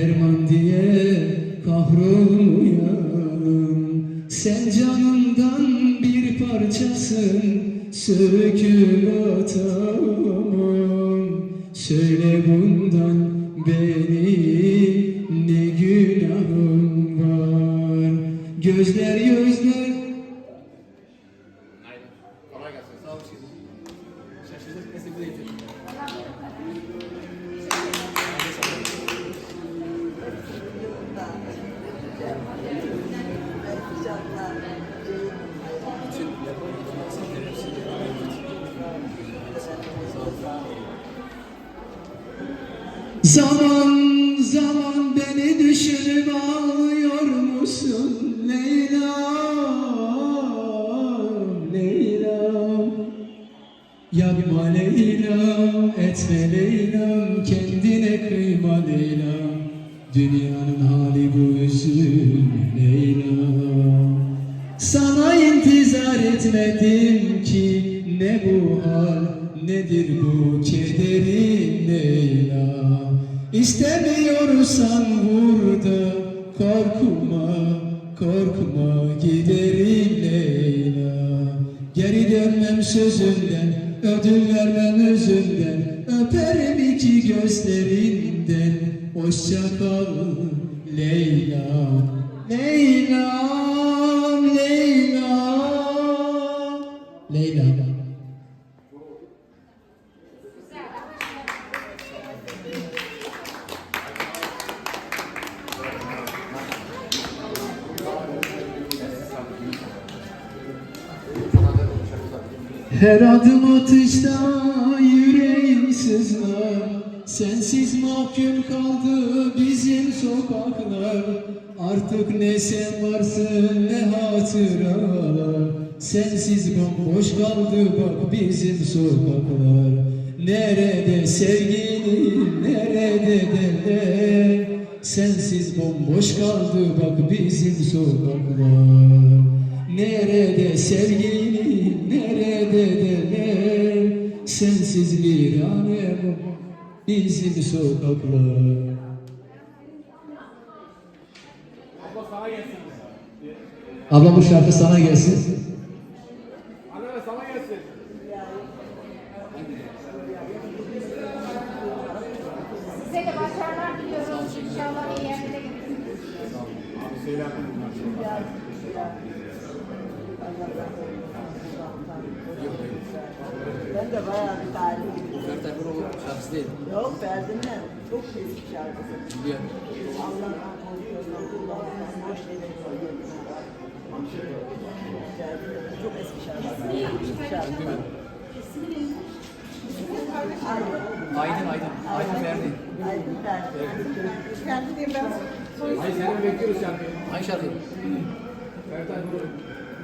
Erman diye kahrolmayalım Sen canımdan bir parçasın Söküp atamam. Söyle bundan benim ne günahım var? Gözler gözler Yapma Leyla etme Leyla kendine kıyma Leyla Dünyanın hali bu üzülme Leyla Sana intizar etmedim ki ne bu hal nedir bu kederin Leyla İstemiyorsan burada korkma korkma giderim Leyla Geri dönmem sözünden ödül vermem özünden öperim iki gözlerinden hoşça kal Leyla. Leyla Her adım atışta yüreğim sızlar. Sensiz mahkum kaldı bizim sokaklar. Artık ne sen varsın ne hatıralar. Sensiz bomboş kaldı bak bizim sokaklar. Nerede sevgilim nerede derler? Sensiz bomboş kaldı bak bizim sokaklar. Nerede sevgilim, Sensiz bir alem bizim sokaklar Abla sana gelsin. Abla bu şarkı sana gelsin. Anne sana gelsin. Size de başarılar diliyoruz. İnşallah iyi yerlere gelirsiniz. Abi söyler Ben de bayağı bir tarih Ferdi Tayfur'un şarkısı değil. Yok Ferdi'ne çok eski şarkısı. Biliyorum. Allah'tan korkuyorsan kulağından boş yere koyuyorsun. Ferdi çok eski şarkısı. Eski şarkı. Aydın Aydın. Aydın Ferdi. Aydın Ferdi. Ferdi diye ben Hayır seni bekliyoruz şarkıyı. Hangi şarkıyı? Ferdi Tayfur'un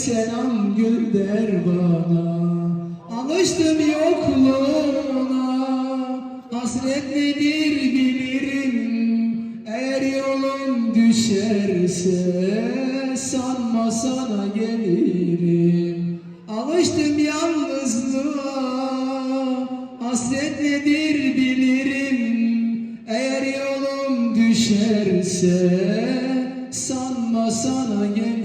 selam gönder bana. Alıştım yokluğuna. Hasret nedir bilirim. Eğer yolun düşerse Sanma sana gelirim. Alıştım yalnızlığa. Hasret nedir bilirim. Eğer yolum düşerse Sanma sana gelirim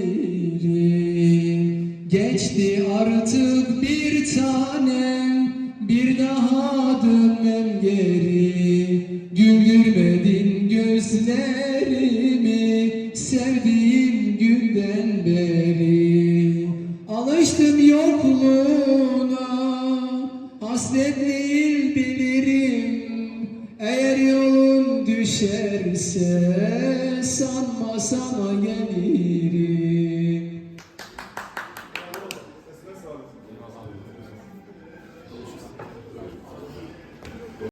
Geçti artık bir tanem Bir daha dönmem geri. Güldürmedin gözlerimi Sevdiğim günden beri. Alıştım yokluğuna Hasret değil bilirim. Eğer yolun düşerse Sanma sana gelir